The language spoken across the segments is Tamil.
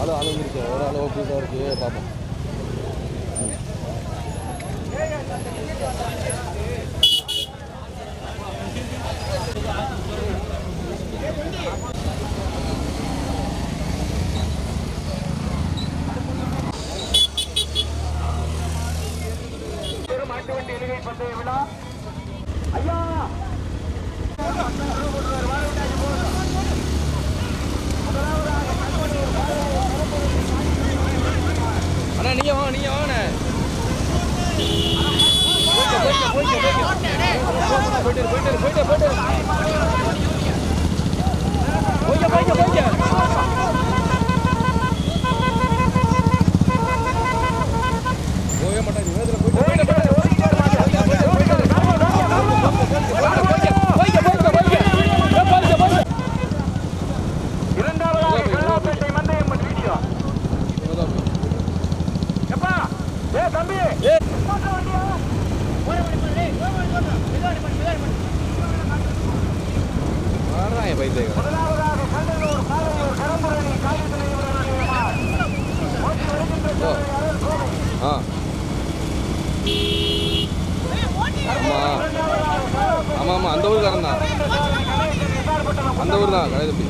அளவு அளவு இருக்கு. ஒரு அளவு பீஸாக இருக்கு. பார்ப்போம் பெரும் மாட்டு ஐயா! அண்ணா நீங்க வாங்க நீங்க வாங்கண்ணே போயிட்டு போயிட்டு போயிட்டு போய்க்க போயிட்டு போயிட்டு போயிட்டு போயிட்டு போய்க்க மாட்டாங்க வேதத்தில் போயிட்டு போயிட்டு போயிட்டு இரண்டாவதாக கருணாப்பேட்டை மந்தயம் வீடியோ எப்பா ஏ தம்பி போட்ட வண்டியா? முதலாவதாக கண்டனூர் காலையூர் கரம்புரணி காளித்துறை இவர்களுடைய மார். ஓட்டி வருகின்ற ஆ. ஆமாம் ஆமாம் ஆமாம் அந்த ஊருக்காரன் தான் அந்த ஊர் தான் கடை தம்பி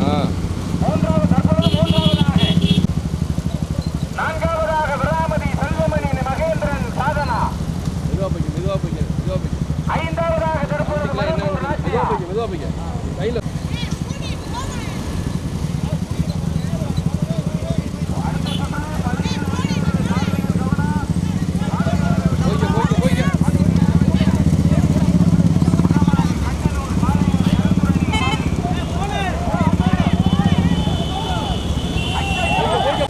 ஆ மூன்றாவது தற்பொழுது மூன்றாவதாக நான்காவதாக விராமதி செல்வமணி மகேந்திரன் சாதனா மெதுவாக போய்க்க மெதுவாக போய்க்க மெதுவாக போய்க்க ஐந்தாவதாக தற்பொழுது இதுக்கெல்லாம் என்ன மரபூர் மெதுவாக நாச்சியா போய்க்க மெதுவாக போய்க்க கையில் போய்க்க போய்க்க போய்க்க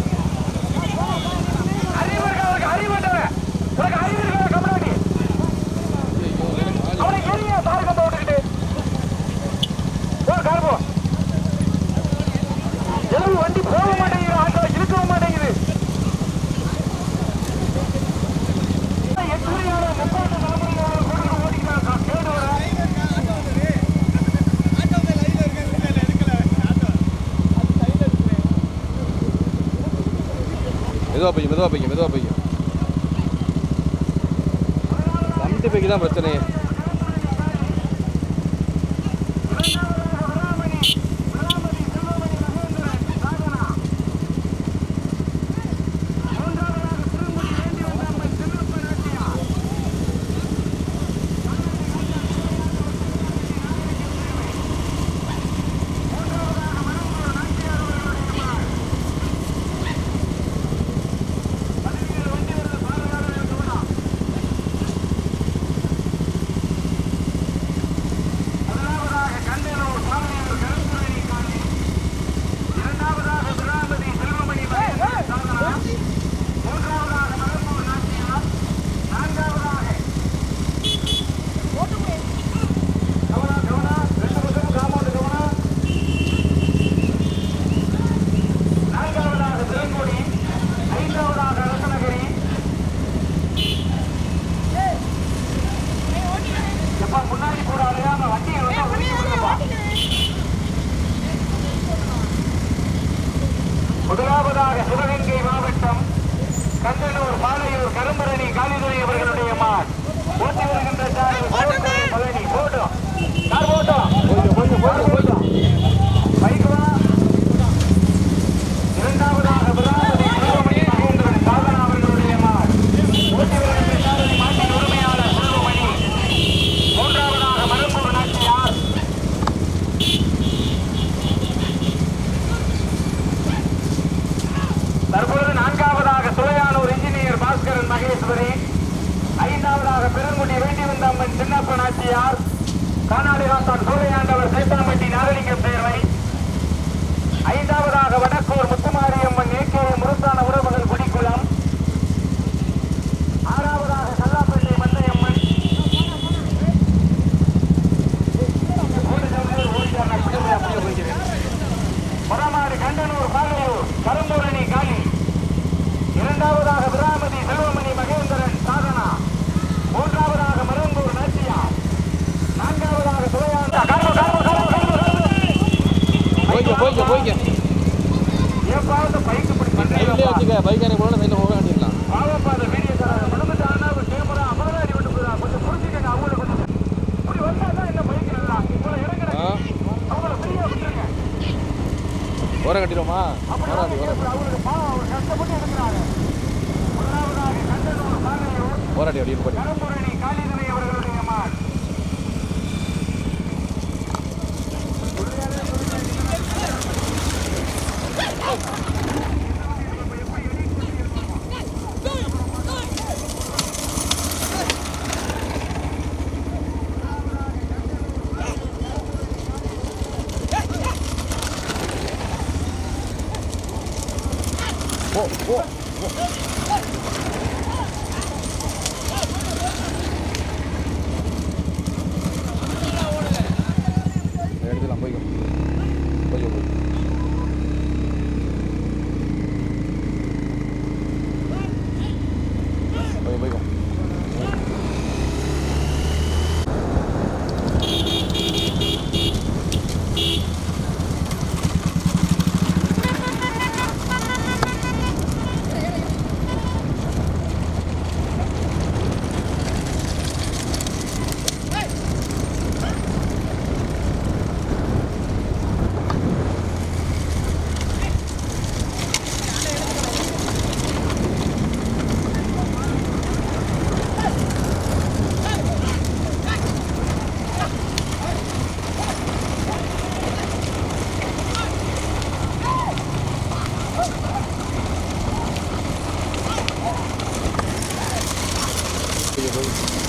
அறிவு இருக்கா உனக்கு அறிவு வேண்டவன் உனக்கு அறிவு இருக்கா கமலாடி அவனை எரிய தார் கம்ப விட்டுக்கிட்டு போ கார் போ எழுவு வண்டி போக மாட்டேங்குது ஆட்டோ இருக்கவும் மாட்டேங்குது எத்தனையான முப்பது தலைமுறையான கூட ஓடிக்கிறான் கேடு வர மெதுவாக போய்க்க மெதுவாக போய்க்க மெதுவாக போய்க்க சமத்து போய்க்கு தான் பிரச்சனையே முதலாவதாக கண்டனூர் சாமியார் கருப்புரணி காணி இரண்டாவதாக விராமதி செல்வமணி மகேந்திரன் சாதனா மூன்றாவதாக மரபூர் நாச்சியார் நான்காவதாக கவனா கவனா ரெண்டு பக்கம் காமௌண்ட் கவனா நான்காவதாக திருங்குடி ஐந்தாவதாக அரசநகரி எப்பா முன்னாடி கூட அலையாம வண்டியை வந்து ஒதுக்கி விடுங்கப்பா. முதலாவதாக சிவகங்கை மாவட்டம் கந்தனூர் பாலையூர் கரும்பரணி காலிதுரை அவர்களுடைய மான். ஓட்டி வருகின்ற சாலை பழனி. போட்டோம் கார் போட்டோம் கார் போட்டோம் பைக் வா இரண்டாவதாக விராமதி செல்வமணி மகேந்திரன் சாதனா அவர்களுடைய மான் ஓட்டி வருகின்ற சாலை மாட்டின் உரிமையாளர் செல்வமணி மூன்றாவதாக மரப்பூர் நாச்சியார் தற்பொழுது நான்காவதாக துளையானூர் இன்ஜினியர் பாஸ்கரன் மகேஸ்வரி ஐந்தாவதாக பெருங்குடி வேண்டிவந்தம்மன் சின்னப்ப நாச்சியார் கானாடி ராசான் சூரையாண்டவர் சேத்தாம்பட்டி நாகலிங்கம் பேரவை ஐந்தாவதாக வடக்கூர் முத்துமாரியம்மன் ஏகே முருத்தான உறவுகள் குடிக்குளம். ஆறாவதாக கல்லாப்பள்ளி மந்தையம்மன் மொரமாடு கண்டனூர் பாலையூர் கரும்பூரணி காளி இரண்டாவதாக விராமதி செல்வமணி கொஞ்சம் இப்படி வந்தா தான் இந்த பைக் நல்லா இவ்வளோ இறங்குற ஆ. அவங்கள ஃப்ரீயா விட்டுருங்க. ஓரம் கட்டிடுவோமா? அப்படி ஓரம் கட்டி ஓரம் அவங்களுக்கு おお。போய்க்கோ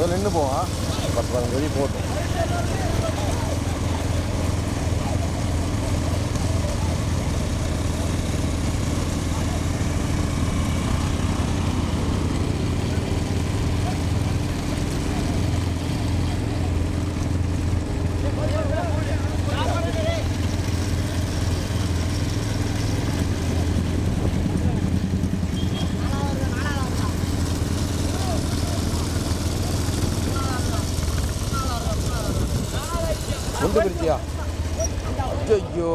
அதில் நின்று போவான். பத்து பதினஞ்சு வெளியே போட்டோம். கொண்டு பிரிச்சியா ஐயோ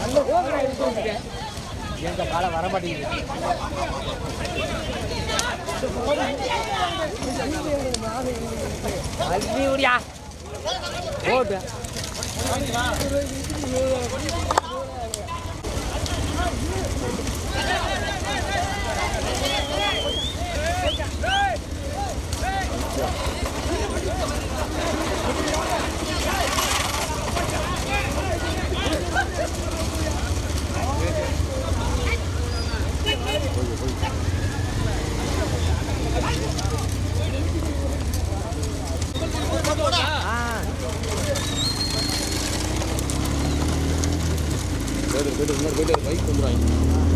நல்ல எந்த காலை வர மாட்டேங்குது. அல்வியூரியா ஓட்டு போயிட்டு போயிட்டு முன்னாடி போயிட்டு பைக் வந்துடுறாங்க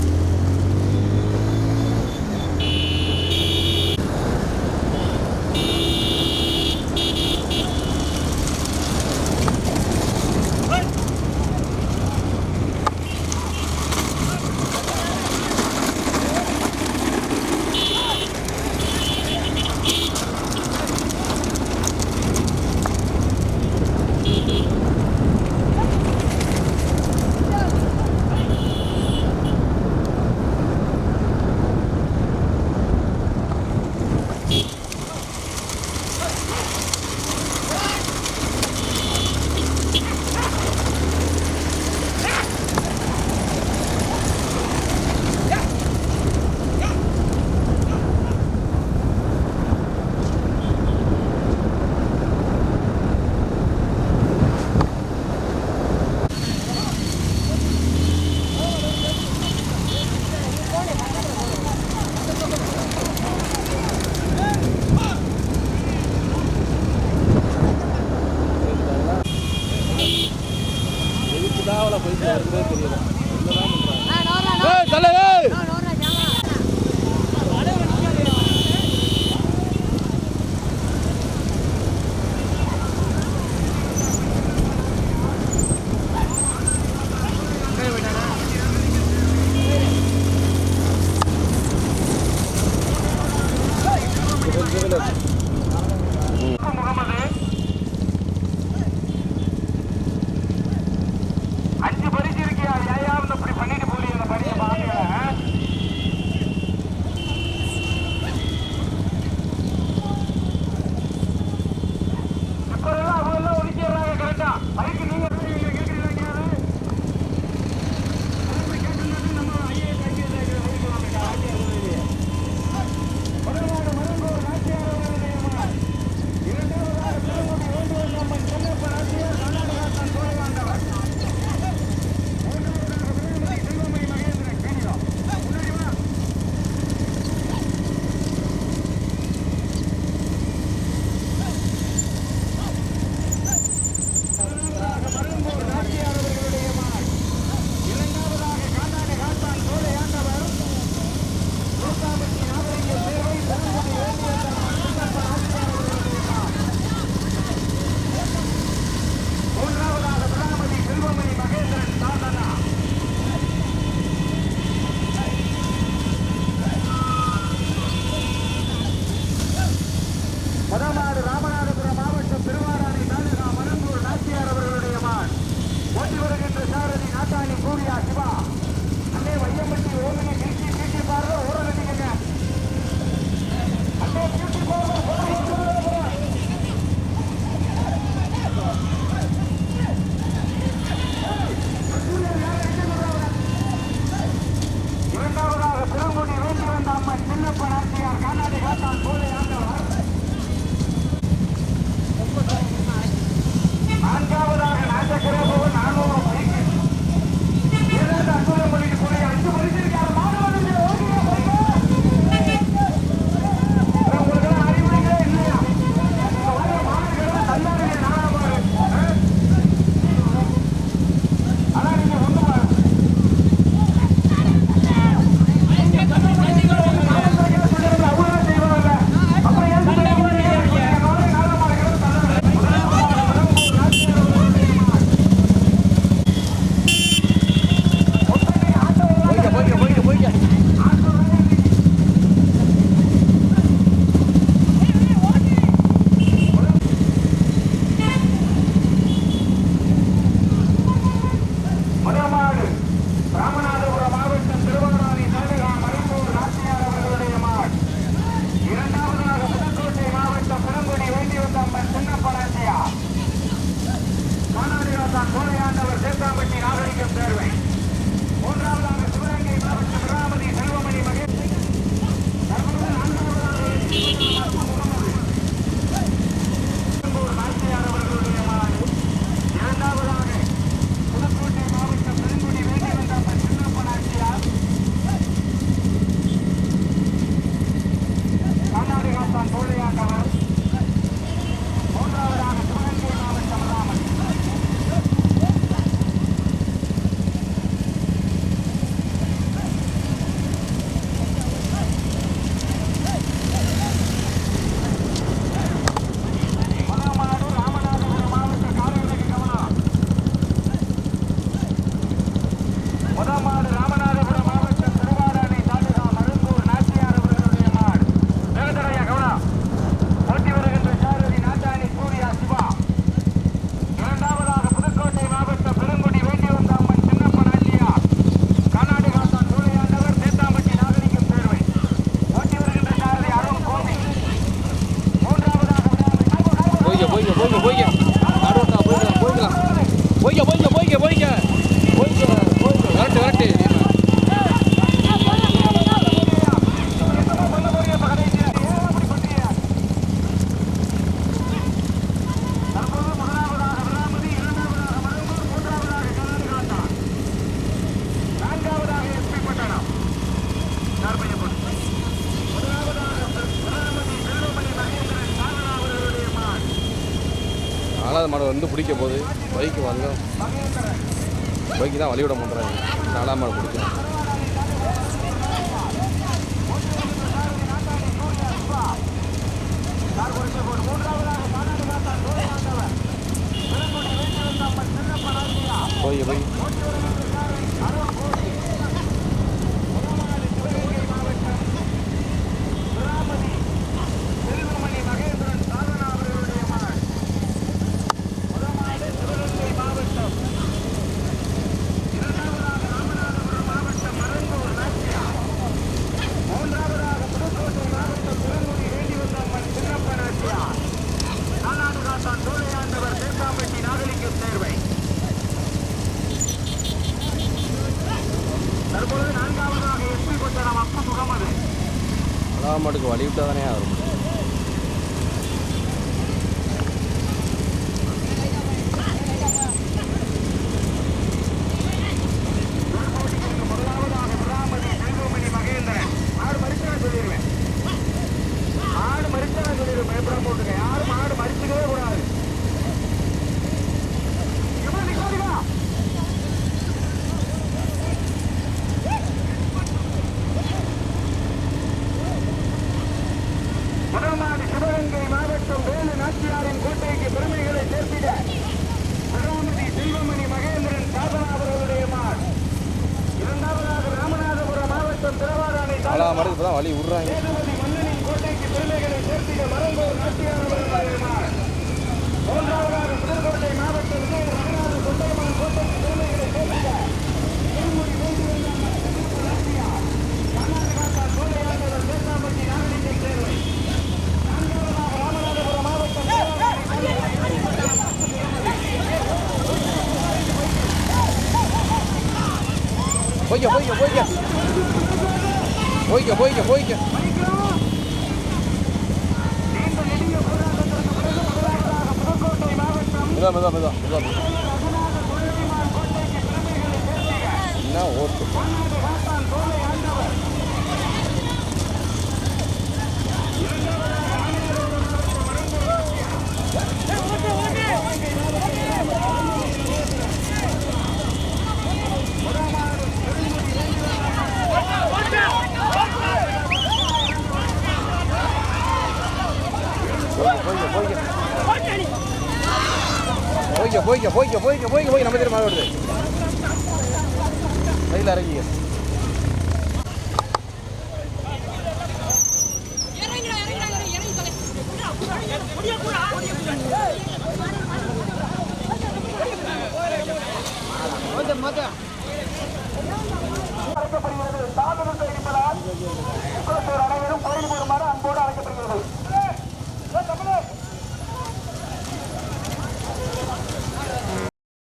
திருச்சிராப்பட்டி நாகரிகம் தேர்வை. மூன்றாவதாக சிவகங்கை மாவட்டம் ராமதி செல்வமணி மகேஷ். தற்போது நான்காவதாக போய் போய். ஆமாட்டுக்கு வழி விட்டால் தானே ஆகும் முதல்நாடு சிவகங்கை மாவட்டம் வேலு நாச்சியாரின் கோட்டைக்கு பெருமைகளை சேர்த்திட பிராமதி செல்வமணி மகேந்திரன் சாதனா அவர்களுடைய மார் இரண்டாவதாக ராமநாதபுரம் மாவட்டம் திருவாராணை வழி விட்றாங்க. மன்னனின் கோட்டைக்கு பெருமைகளை சேர்த்திட மரங்கூர் நாட்டியார் அவர்களுடைய மார் மூன்றாவதாக புதுக்கோட்டை மாவட்டம் ரங்கநாத சுந்தரமன் கோட்டைக்கு பெருமைகளை சேர்த்திட கர்நாடகா தேர்வை நான்காவதாக ராமநாதபுரம் மாவட்டம் திருவாராணை போய்க்க போய்க்க போய்க்க போய்க்க போய்க்க போய்க்க நீண்ட நெடிய போராட்டத்திற்கு பிறகு முதலாவதாக புதுக்கோட்டை மாவட்டம் மெதா மெதா மெதா மெதா ரகுநாத சுழலிமான் கோட்டைக்கு பெருமைகளை சேர்த்திட என்ன ஓட்டு பொன்னாடு காத்தான் தோலை ஆண்டவர் போய்க்க போய்க்க போய்க்க போய்க்க போய்க்க போய்க்க போய்க்க போய் நம்ம தெரியுமா வருது கையில் இறங்கிங்க இறங்கிடா